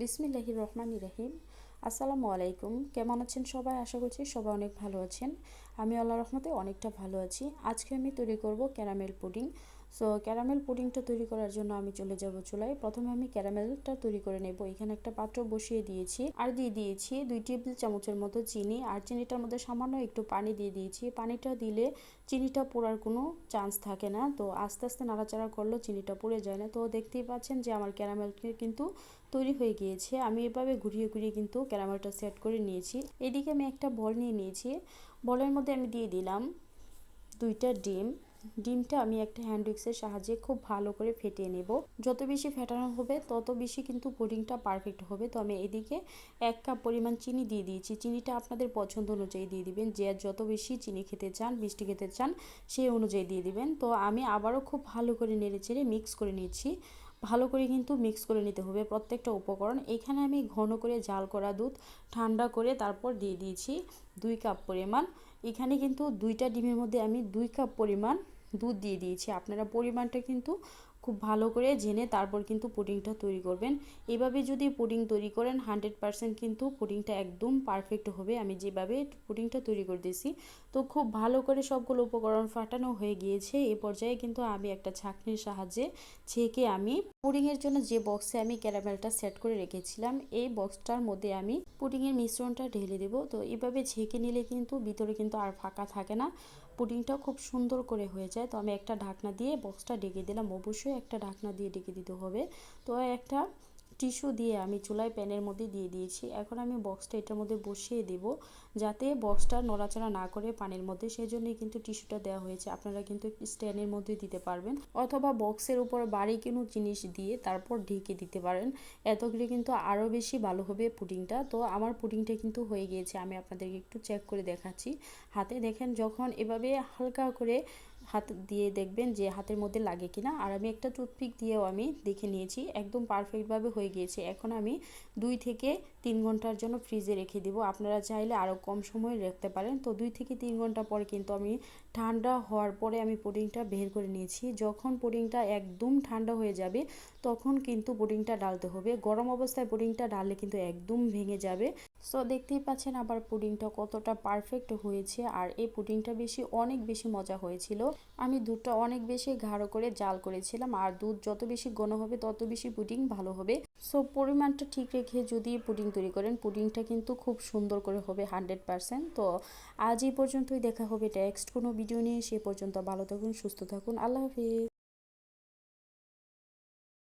বিসমিল্লাহির রহমান রহিম। আসসালামু আলাইকুম। কেমন আছেন সবাই? আশা করছি সবাই অনেক ভালো আছেন। আমি আল্লাহ রহমতে অনেকটা ভালো আছি। আজকে আমি তৈরি করব ক্যারামেল পুডিং। সো ক্যারামেল পুডিংটা তৈরি করার জন্য আমি চলে যাব চুলায়। প্রথমে আমি ক্যারামেলটা তৈরি করে নেব। এখানে একটা পাত্র বসিয়ে দিয়েছি। আর দিয়ে দিয়েছি দুই টেবিল চামচের মতো চিনি। আর চিনিটার মধ্যে সামান্য একটু পানি দিয়ে দিয়েছি। পানিটা দিলে চিনিটা পোড়ার কোনো চান্স থাকে না। তো আস্তে আস্তে নাড়াচাড়া করলেও চিনিটা পুড়ে যায় না। তো দেখতেই পাচ্ছেন যে আমার ক্যারামেল কিন্তু তৈরি হয়ে গিয়েছে। আমি এভাবে ঘুরিয়ে ঘুরিয়ে কিন্তু ক্যারামেলটা সেট করে নিয়েছি। এদিকে আমি একটা বল নিয়ে নিয়েছি। বলের মধ্যে আমি দিয়ে দিলাম দুইটা ডিম। ডিমটা আমি একটা হ্যান্ড উইক্সের সাহায্যে খুব ভালো করে ফেটিয়ে নেব। যত বেশি ফেটানো হবে, তত বেশি কিন্তু পুডিংটা পারফেক্ট হবে। তো আমি এদিকে এক কাপ পরিমাণ চিনি দিয়ে দিয়েছি। চিনিটা আপনাদের পছন্দ অনুযায়ী দিয়ে দিবেন। যে যত বেশি চিনি খেতে চান, মিষ্টি খেতে চান, সেই অনুযায়ী দিয়ে দিবেন। তো আমি আবারও খুব ভালো করে নেড়ে চেড়ে মিক্স করে নিচ্ছি। ভালো করে কিন্তু মিক্স করে নিতে হবে প্রত্যেকটা উপকরণ। এখানে আমি ঘন করে জাল করা দুধ, ঠান্ডা করে তারপর দিয়ে দিয়েছি দুই কাপ পরিমাণ। এখানে কিন্তু দুইটা ডিমের মধ্যে আমি দুই কাপ পরিমাণ দুধ দিয়ে দিয়েছি। আপনারা পরিমাণটা কিন্তু খুব ভালো করে জেনে তারপর কিন্তু পুডিংটা তৈরি করবেন। এভাবে যদি পুডিং তৈরি করেন, হান্ড্রেড পারসেন্ট কিন্তু পুডিংটা একদম পারফেক্ট হবে। আমি যেভাবে পুডিংটা তৈরি করে দিয়েছি, তো খুব ভালো করে সবগুলো উপকরণ ফাটানো হয়ে গিয়েছে। এ পর্যায়ে কিন্তু আমি একটা ছাঁকনির সাহায্যে ছেঁকে আমি পুডিংয়ের জন্য যে বক্সে আমি ক্যারামেলটা সেট করে রেখেছিলাম, এই বক্সটার মধ্যে আমি পুডিংয়ের মিশ্রণটা ঢেলে দেবো। তো এভাবে ছেঁকে নিলে কিন্তু ভিতরে কিন্তু আর ফাঁকা থাকে না। পুডিংটাও খুব সুন্দর করে হয়ে যায়। তো আমি একটা ঢাকনা দিয়ে বক্সটা ডেকে দিলাম। অবশ্যই একটা ঢাকনা দিয়ে ডেকে দিতে হবে। তো একটা টিস্যু দিয়ে আমি চুলায় প্যানের মধ্যে দিয়ে দিয়েছি। এখন আমি বক্সটা এটার মধ্যে বসিয়ে দেব যাতে বক্সটা নড়াচড়া না করে পানির মধ্যে। সেই জন্যই কিন্তু টিস্যুটা দেওয়া হয়েছে। আপনারা কিন্তু স্ট্যান্ডের মধ্যে দিতে পারবেন অথবা বক্সের উপর বাড়ি কোনো জিনিস দিয়ে তারপর ঢেকে দিতে পারেন। এত করে কিন্তু আরও বেশি ভালো হবে পুডিংটা। তো আমার পুডিংটা কিন্তু হয়ে গিয়েছে। আমি আপনাদেরকে একটু চেক করে দেখাচ্ছি। হাতে দেখেন যখন এভাবে হালকা করে হাত দিয়ে দেখবেন যে হাতের মধ্যে লাগে কিনা। আর আমি একটা টুথপিক দিয়েও আমি দেখে নিয়েছি, একদম পারফেক্টভাবে হয়ে গিয়েছে। এখন আমি দুই থেকে তিন ঘণ্টার জন্য ফ্রিজে রেখে দিব। আপনারা চাইলে আরও কম সময় রাখতে পারেন। তো দুই থেকে তিন ঘণ্টা পরে কিন্তু আমি ঠান্ডা হওয়ার পরে আমি পুডিংটা বের করে নিয়েছি। যখন পুডিংটা একদম ঠান্ডা হয়ে যাবে, তখন কিন্তু পুডিংটা ডালতে হবে। গরম অবস্থায় পুডিংটা ডাললে কিন্তু একদম ভেঙে যাবে। সো দেখতেই পাচ্ছেন আবার পুডিংটা কতটা পারফেক্ট হয়েছে। আর এই পুডিংটা বেশি, অনেক বেশি মজা হয়েছিল। আমি দুধটা অনেক বেশি গাঢ় করে জাল করেছিলাম, আর দুধ যত বেশি ঘন হবে তত বেশি পুডিং ভালো হবে। সো পরিমাণটা ঠিক রেখে যদি পুডিং তৈরি করেন, পুডিংটা কিন্তু খুব সুন্দর করে হবে হান্ড্রেড পারসেন্ট। তো, আজ এই পর্যন্তই দেখা হবে টেক্সট কোনো ভিডিও নিয়ে, সে পর্যন্ত ভালো থাকুন, সুস্থ থাকুন, আল্লাহ হাফিজ।